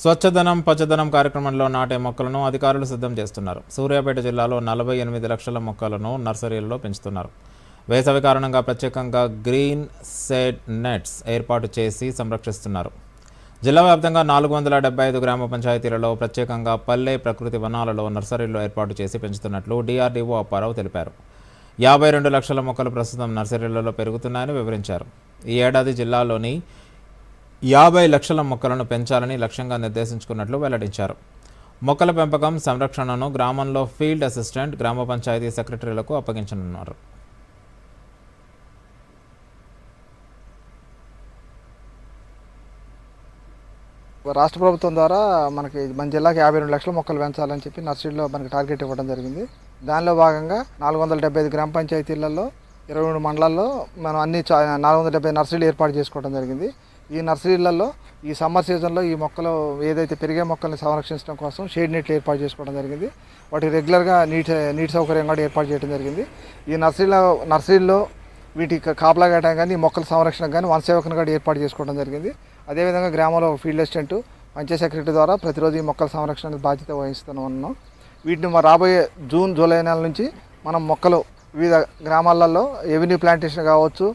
స్వచ్ఛదనం పచ్చదనం కార్యక్రమంలో నాటే మొక్కలను అధికారులు సిద్ధం చేస్తున్నారు. సూర్యాపేట జిల్లాలో నలభై ఎనిమిది లక్షల మొక్కలను నర్సరీల్లో పెంచుతున్నారు. వేసవి కారణంగా ప్రత్యేకంగా గ్రీన్ సెడ్ నెట్స్ ఏర్పాటు చేసి సంరక్షిస్తున్నారు. జిల్లా వ్యాప్తంగా నాలుగు వందల డెబ్బై ఐదు గ్రామ పంచాయతీలలో ప్రత్యేకంగా పల్లె ప్రకృతి వనాలలో నర్సరీలు ఏర్పాటు చేసి పెంచుతున్నట్లు డిఆర్డీఓ అప్పారావు తెలిపారు. యాభై రెండు లక్షల మొక్కలు ప్రస్తుతం నర్సరీలలో పెరుగుతున్నాయని వివరించారు. ఈ ఏడాది జిల్లాలోని యాభై లక్షల మొక్కలను పెంచాలని లక్ష్యంగా నిర్దేశించుకున్నట్లు వెల్లడించారు. మొక్కల పెంపకం సంరక్షణను గ్రామంలో ఫీల్డ్ అసిస్టెంట్ గ్రామ పంచాయతీ సెక్రటరీలకు అప్పగించనున్నారు. రాష్ట్ర ప్రభుత్వం ద్వారా మనకి మన జిల్లాకి యాభై రెండు లక్షల మొక్కలు పెంచాలని చెప్పి నర్సరీలో మనకి టార్గెట్ ఇవ్వడం జరిగింది. దానిలో భాగంగా నాలుగు వందల డెబ్బై ఐదు గ్రామ పంచాయతీలలో ఇరవై మూడు మండలాల్లో మనం అన్ని చా- నాలుగు వందల డెబ్బై నర్సరీలు ఏర్పాటు చేసుకోవడం జరిగింది. ఈ నర్సరీలలో ఈ సమ్మర్ సీజన్లో ఈ మొక్కలు ఏదైతే పెరిగే మొక్కల్ని సంరక్షించడం కోసం షేడ్ నెట్లు ఏర్పాటు చేసుకోవడం జరిగింది. వాటికి రెగ్యులర్గా నీటి నీటి సౌకర్యం కూడా ఏర్పాటు చేయడం జరిగింది. ఈ నర్సరీలో నర్సరీలో వీటికి కాపలా కట్టడం కానీ మొక్కల సంరక్షణ కానీ వన సేవకుని కూడా ఏర్పాటు చేసుకోవడం జరిగింది. అదేవిధంగా గ్రామంలో ఫీల్డ్ అసిస్టెంట్ పంచాయత్ సెక్రటరీ ద్వారా ప్రతిరోజు ఈ మొక్కల సంరక్షణ బాధ్యత వహిస్తూనే ఉన్నాం. వీటిని మా రాబోయే జూన్ జూలై నెల నుంచి మనం మొక్కలు వివిధ గ్రామాలలో ఎవెన్యూ ప్లాంటేషన్ కావచ్చు